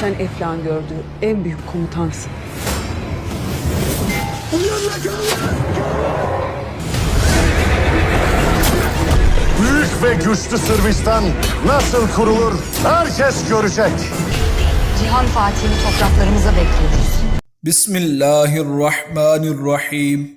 Sen Eflan gördüğü en büyük komutansın. Büyük ve güçlü Sırbistan nasıl kurulur herkes görecek. Cihan Fatih'ini topraklarımıza bekliyoruz. Bismillahirrahmanirrahim.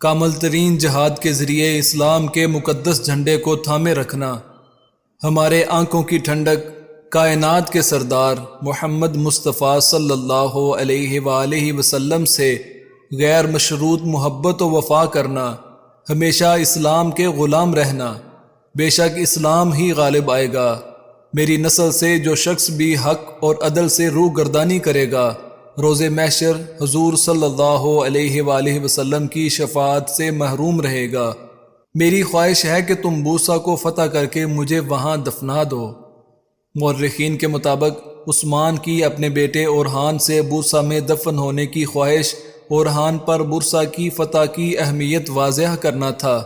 کامل ترین جہاد کے ذریعے اسلام کے مقدس جھنڈے کو تھامے رکھنا، ہمارے آنکھوں کی ٹھنڈک، کائنات کے سردار محمد مصطفیٰ صلی اللہ علیہ وآلہ وسلم سے غیر مشروط محبت و وفا کرنا، ہمیشہ اسلام کے غلام رہنا۔ بے شک اسلام ہی غالب آئے گا۔ میری نسل سے جو شخص بھی حق اور عدل سے روح گردانی کرے گا روز محشر حضور صلی اللہ علیہ وآلہ وسلم کی شفاعت سے محروم رہے گا۔ میری خواہش ہے کہ تم بوسا کو فتح کر کے مجھے وہاں دفنا دو۔ مورخین کے مطابق، عثمان کی اپنے بیٹے اورحان سے بوسا میں دفن ہونے کی خواہش اورحان پر برسا کی فتح کی اہمیت واضح کرنا تھا،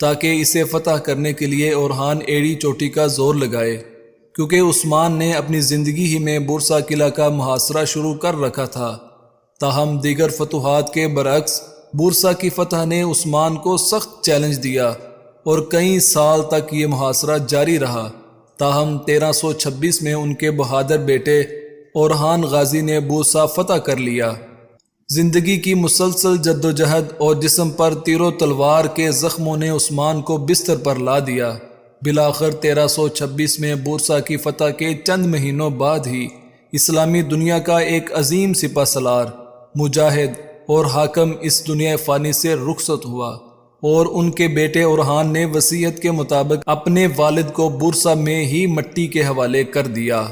تاکہ اسے فتح کرنے کے لیے اورحان ایڑی چوٹی کا زور لگائے۔ کیونکہ عثمان نے اپنی زندگی ہی میں برسا قلعہ کا محاصرہ شروع کر رکھا تھا۔ تاہم دیگر فتوحات کے برعکس بورسا کی فتح نے عثمان کو سخت چیلنج دیا اور کئی سال تک یہ محاصرہ جاری رہا۔ تاہم تیرہ سو چھبیس میں ان کے بہادر بیٹے اورحان غازی نے بورسا فتح کر لیا۔ زندگی کی مسلسل جد و جہد اور جسم پر تیر و تلوار کے زخموں نے عثمان کو بستر پر لا دیا۔ بلاخر تیرہ سو چھبیس میں بورسا کی فتح کے چند مہینوں بعد ہی اسلامی دنیا کا ایک عظیم سپہ سلار، مجاہد اور حاکم اس دنیا فانی سے رخصت ہوا اور ان کے بیٹے اورحان نے وصیت کے مطابق اپنے والد کو بورسا میں ہی مٹی کے حوالے کر دیا۔